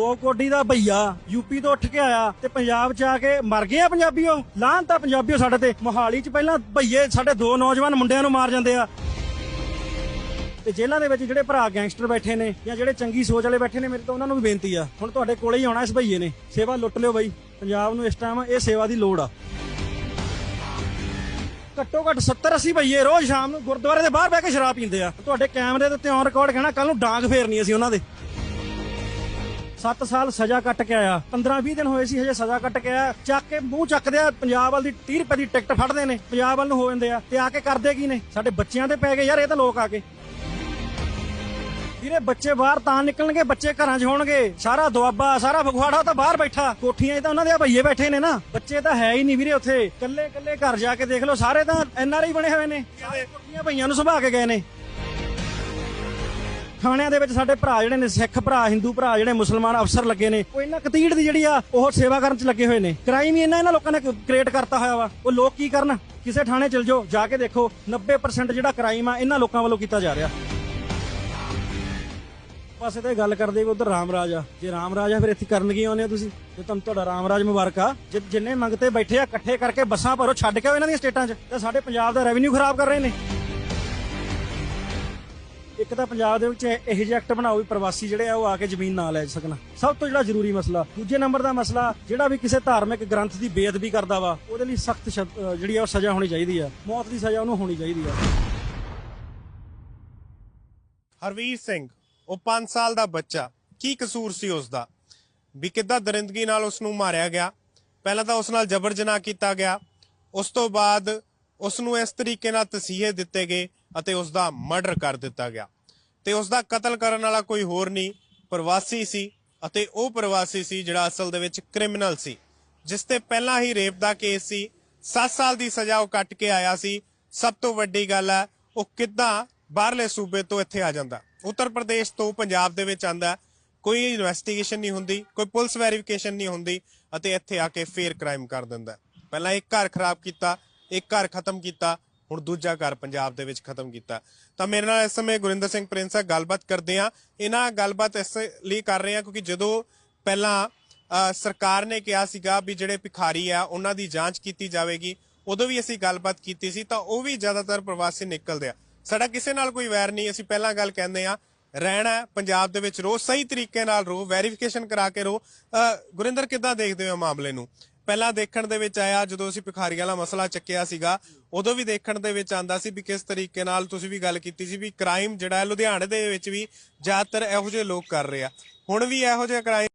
ਦੋ ਕੋਡੀ ਦਾ ਭਈਆ ਯੂਪੀ ਤੋਂ ਉੱਠ ਕੇ ਆਇਆ ਤੇ ਪੰਜਾਬ 'ਚ ਆ ਕੇ ਮਰ ਗਏ ਆ ਪੰਜਾਬੀਓ। ਲਾਹਨ ਤਾਂ ਪੰਜਾਬੀਓ ਸਾਡੇ ਤੇ। ਮੋਹਾਲੀ 'ਚ ਪਹਿਲਾਂ ਭਈਏ ਸਾਡੇ ਦੋ ਨੌਜਵਾਨ ਮੁੰਡਿਆਂ ਨੂੰ ਮਾਰ ਜਾਂਦੇ ਆ। ਤੇ ਜੇਲ੍ਹਾਂ ਦੇ ਵਿੱਚ ਜਿਹੜੇ ਭਰਾ ਗੈਂਗਸਟਰ ਬੈਠੇ ਨੇ ਜਾਂ ਜਿਹੜੇ ਚੰਗੀ ਸੋਚ ਵਾਲੇ ਬੈਠੇ ਨੇ, ਮੇਰੇ ਤਾਂ ਉਹਨਾਂ ਨੂੰ ਵੀ ਬੇਨਤੀ ਆ। ਹੁਣ ਤੁਹਾਡੇ ਕੋਲੇ ਹੀ ਆਉਣਾ ਇਸ ਭਈਏ ਨੇ। ਸੇਵਾ ਲੁੱਟ ਲਿਓ ਬਾਈ। ਪੰਜਾਬ ਨੂੰ ਇਸ ਟਾਈਮ ਇਹ ਸੇਵਾ ਦੀ ਲੋੜ ਆ। ਘੱਟੋ ਘੱਟ 70 80 ਭਈਏ ਰੋਜ਼ ਸ਼ਾਮ ਨੂੰ ਗੁਰਦੁਆਰੇ ਦੇ ਬਾਹਰ ਬਹਿ ਕੇ ਸ਼ਰਾਬ ਪੀਂਦੇ ਆ। ਤੁਹਾਡੇ ਕੈਮਰੇ ਦੇ ਉੱਤੇ ਔਨ ਰਿਕਾਰਡ ਕਹਿਣਾ ਕੱਲ ਨੂੰ ਡਾਂਗ ਫੇਰਨੀ ਅਸੀਂ ਉਹਨਾਂ ਦੇ। 7 ਸਾਲ ਸਜ਼ਾ ਕੱਟ ਕੇ ਆਇਆ। 15 20 ਦਿਨ ਹੋਏ ਸੀ, ਹਜੇ ਸਜ਼ਾ ਕੱਟ ਕੇ ਆਇਆ। ਚੱਕ ਕੇ ਮੂੰਹ ਚੱਕਦੇ ਆ, ਪੰਜਾਬ ਵਾਲ ਦੀ 30 ਰੁਪਏ ਦੀ ਟਿਕਟ ਫੜਦੇ ਨੇ। ਪੰਜਾਬ ਵੱਲ ਨੂੰ ਹੋ ਜਾਂਦੇ ਆ। ਤੇ ਆ ਕੇ ਕਰਦੇ ਕੀ ਨੇ? ਸਾਡੇ ਬੱਚਿਆਂ ਤੇ ਪੈ ਗਏ ਯਾਰ, ਇਹ ਤਾਂ ਲੋਕ ਆ ਕੇ। ਵੀਰੇ, ਬੱਚੇ ਬਾਹਰ ਤਾਂ ਨਿਕਲਣਗੇ, ਬੱਚੇ ਘਰਾਂ 'ਚ ਹੋਣਗੇ। ਸਾਰਾ ਦੁਆਬਾ, ਸਾਰਾ ਫਗਵਾੜਾ ਤਾਂ ਬਾਹਰ ਬੈਠਾ। ਕੋਠੀਆਂ 'ਚ ਤਾਂ ਉਹਨਾਂ ਦੇ ਭਈਏ ਬੈਠੇ ਨੇ ਨਾ। ਬੱਚੇ ਤਾਂ ਹੈ ਹੀ ਨਹੀਂ ਵੀਰੇ ਉੱਥੇ। ਕੱਲੇ ਕੱਲੇ ਘਰ ਜਾ ਕੇ ਦੇਖ ਲਓ, ਸਾਰੇ ਤਾਂ ਐਨਆਰਆਈ ਬਣੇ ਹੋਏ ਨੇ। ਸਾਰੇ ਕੋਠੀਆਂ ਭਈਆਂ ਨੂੰ ਸੁਭਾ ਕੇ ਗਏ ਨੇ। ਥਾਣਿਆਂ ਦੇ ਵਿੱਚ ਸਾਡੇ ਭਰਾ ਜਿਹੜੇ ਨੇ, ਸਿੱਖ ਭਰਾ, ਹਿੰਦੂ ਭਰਾ ਜਿਹੜੇ ਮੁਸਲਮਾਨ ਅਫਸਰ ਲੱਗੇ ਨੇ, ਉਹ ਇਹਨਾਂ ਕਤੀੜ ਦੀ ਜਿਹੜੀ ਆ, ਉਹ ਸੇਵਾ ਕਰਨ 'ਚ ਲੱਗੇ ਹੋਏ ਨੇ। ਕ੍ਰਾਈਮ ਹੀ ਇਹਨਾਂ ਇਹਨਾਂ ਲੋਕਾਂ ਨੇ ਕ੍ਰੀਏਟ ਕਰਤਾ ਹੋਇਆ ਵਾ। ਉਹ ਲੋਕ ਕੀ ਕਰਨ? ਕਿਸੇ ਥਾਣੇ ਚਲ ਜਾਓ, ਜਾ ਕੇ ਦੇਖੋ। 90% ਜਿਹੜਾ ਕ੍ਰਾਈਮ ਆ, ਇਹਨਾਂ ਲੋਕਾਂ ਵੱਲੋਂ ਕੀਤਾ ਜਾ ਰਿਹਾ। ਪਾਸੇ ਤੇ ਗੱਲ ਕਰਦੇ ਵੀ ਉਧਰ ਰਾਮਰਾਜ ਆ। ਜੇ ਰਾਮਰਾਜ ਆ, ਫਿਰ ਇੱਥੇ ਕਰਨ ਕੀ ਆਉਂਦੇ ਹੋ ਤੁਸੀਂ? ਜੇ ਤੁਹਾਨੂੰ ਤੁਹਾਡਾ ਰਾਮਰਾਜ ਮੁਬਾਰਕ ਆ, ਜਿ- ਜਿੰਨੇ ਮੰਗਤੇ ਬੈਠੇ ਆ, ਇਕੱਠੇ ਕਰਕੇ ਬੱਸਾਂ ਭਰੋ, ਛੱਡ ਕੇ ਇਹਨਾਂ ਦੀਆਂ ਸਟੇਟਾਂ 'ਚ। ਤੇ ਸਾਡੇ ਪੰਜਾਬ ਦਾ ਰੈਵਨਿਊ ਖਰਾਬ ਕਰ ਰਹੇ ਨੇ। ਇੱਕ ਤਾਂ ਪੰਜਾਬ ਦੇ ਵਿੱਚ ਇਹੋ ਜਿਹੇ ਐਕਟ ਬਣਾਓ ਵੀ ਪ੍ਰਵਾਸੀ ਜਿਹੜੇ ਆ ਉਹ ਆ ਕੇ ਜ਼ਮੀਨ ਨਾ ਲੈ ਸਕਣ। ਸਭ ਤੋਂ ਜਿਹੜਾ ਜ਼ਰੂਰੀ ਮਸਲਾ। ਦੂਜੇ ਨੰਬਰ ਦਾ ਮਸਲਾ, ਜਿਹੜਾ ਵੀ ਕਿਸੇ ਧਾਰਮਿਕ ਗ੍ਰੰਥ ਦੀ ਬੇਅਦਬੀ ਕਰਦਾ ਵਾ, ਉਹਦੇ ਲਈ ਸਖਤ ਜਿਹੜੀ ਆ ਉਹ ਸਜ਼ਾ ਹੋਣੀ ਚਾਹੀਦੀ ਆ। ਮੌਤ ਦੀ ਸਜ਼ਾ ਉਹਨੂੰ ਹੋਣੀ ਚਾਹੀਦੀ ਆ। ਹਰਵੀਰ ਸਿੰਘ, ਉਹ 5 ਸਾਲ ਦਾ ਬੱਚਾ। ਕੀ ਕਸੂਰ ਸੀ ਉਸ ਦਾ ਵੀ ਕਿੱਦਾਂ ਦਰਿੰਦਗੀ ਨਾਲ ਉਸ ਨੂੰ ਮਾਰਿਆ ਗਿਆ? ਪਹਿਲਾਂ ਤਾਂ ਉਸ ਨਾਲ ਜਬਰ ਜਨਾਹ ਕੀਤਾ ਗਿਆ। ਉਸ ਤੋਂ ਬਾਅਦ ਉਸ ਨੂੰ ਇਸ ਤਰੀਕੇ ਨਾਲ ਤਸੀਹੇ ਦਿੱਤੇ ਗਏ ਅਤੇ ਉਸ ਦਾ ਮਰਡਰ ਕਰ ਦਿੱਤਾ ਗਿਆ। ਤੇ ਉਸ ਦਾ ਕਤਲ ਕਰਨ ਵਾਲਾ ਕੋਈ ਹੋਰ ਨਹੀਂ, ਪ੍ਰਵਾਸੀ ਸੀ ਅਤੇ ਉਹ ਪ੍ਰਵਾਸੀ ਸੀ ਜਿਹੜਾ ਅਸਲ ਦੇ ਵਿੱਚ ਕ੍ਰਿਮੀਨਲ ਸੀ, ਜਿਸ ਤੇ ਪਹਿਲਾਂ ਹੀ ਰੇਪ ਦਾ ਕੇਸ ਸੀ। 7 ਸਾਲ ਦੀ ਸਜ਼ਾ ਉਹ ਕੱਟ ਕੇ ਆਇਆ ਸੀ। ਸਭ ਤੋਂ ਵੱਡੀ ਗੱਲ ਹੈ, ਉਹ ਕਿੱਦਾਂ ਬਾਹਰਲੇ ਸੂਬੇ ਤੋਂ ਇੱਥੇ ਆ ਜਾਂਦਾ। ਉੱਤਰ ਪ੍ਰਦੇਸ਼ ਤੋਂ ਪੰਜਾਬ ਦੇ ਵਿੱਚ ਆਂਦਾ ਕੋਈ ਇਨਵੈਸਟੀਗੇਸ਼ਨ ਨਹੀਂ ਹੁੰਦੀ, ਕੋਈ ਪੁਲਿਸ ਵੈਰੀਫਿਕੇਸ਼ਨ ਨਹੀਂ ਹੁੰਦੀ ਅਤੇ ਇੱਥੇ ਆ ਕੇ ਫੇਰ ਕ੍ਰਾਈਮ ਕਰ ਦਿੰਦਾ ਪਹਿਲਾਂ ਇੱਕ ਘਰ ਖਰਾਬ ਕੀਤਾ, ਇੱਕ ਘਰ ਖਤਮ ਕੀਤਾ ਹੁਣ ਦੂਜਾ ਘਰ ਪੰਜਾਬ ਦੇ ਵਿੱਚ ਖਤਮ ਕੀਤਾ। ਤਾਂ ਮੇਰੇ ਨਾਲ ਇਸ ਸਮੇਂ ਗੁਰਿੰਦਰ ਸਿੰਘ ਪ੍ਰਿੰਸ ਆ ਗੱਲਬਾਤ ਕਰਦੇ ਆ। ਇਹਨਾਂ ਗੱਲਬਾਤ ਇਸ ਲਈ ਕਰ ਰਹੇ ਆ ਕਿਉਂਕਿ ਜਦੋਂ ਪਹਿਲਾਂ ਸਰਕਾਰ ਨੇ ਕਿਹਾ ਸੀਗਾ ਵੀ ਜਿਹੜੇ ਭਿਖਾਰੀ ਆ ਉਹਨਾਂ ਦੀ ਜਾਂਚ ਕੀਤੀ ਜਾਵੇਗੀ। ਉਦੋਂ ਵੀ ਅਸੀਂ ਗੱਲਬਾਤ ਕੀਤੀ ਸੀ ਤਾਂ ਉਹ ਵੀ ਜ਼ਿਆਦਾਤਰ ਪ੍ਰਵਾਸੀ ਨਿਕਲਦੇ ਆ। ਸਾਡਾ ਕਿਸੇ ਨਾਲ ਕੋਈ ਵੈਰ ਨਹੀਂ ਅਸੀਂ ਪਹਿਲਾਂ ਗੱਲ ਕਹਿੰਦੇ ਆ ਰਹਿਣਾ ਪੰਜਾਬ ਦੇ ਵਿੱਚ ਰੋ ਸਹੀ ਤਰੀਕੇ ਨਾਲ ਰੋ ਵੈਰੀਫਿਕੇਸ਼ਨ ਕਰਾ ਕੇ ਰੋ। ਅ, ਗੁਰਿੰਦਰ ਕਿੱਦਾਂ ਦੇਖਦੇ ਹੋ ਮਾਮਲੇ ਨੂੰ? ਪਹਿਲਾਂ ਦੇਖਣ ਦੇ ਵਿੱਚ ਆਇਆ, ਜਦੋਂ ਅਸੀਂ ਭਿਖਾਰੀਆਂ ਵਾਲਾ ਮਸਲਾ ਚੱਕਿਆ ਸੀਗਾ, ਉਦੋਂ ਵੀ ਦੇਖਣ ਦੇ ਵਿੱਚ ਆਂਦਾ ਸੀ ਵੀ ਕਿਸ ਤਰੀਕੇ ਨਾਲ ਤੁਸੀਂ ਵੀ ਗੱਲ ਕੀਤੀ ਸੀ ਵੀ ਕ੍ਰਾਈਮ ਜਿਹੜਾ ਲੁਧਿਆਣੇ ਦੇ ਵਿੱਚ ਵੀ ਜ਼ਿਆਦਾਤਰ ਇਹੋ ਜਿਹੇ ਲੋਕ ਕਰ ਰਹੇ ਆ। ਹੁਣ ਵੀ ਇਹੋ ਜਿਹੇ ਕ੍ਰਾਈਮ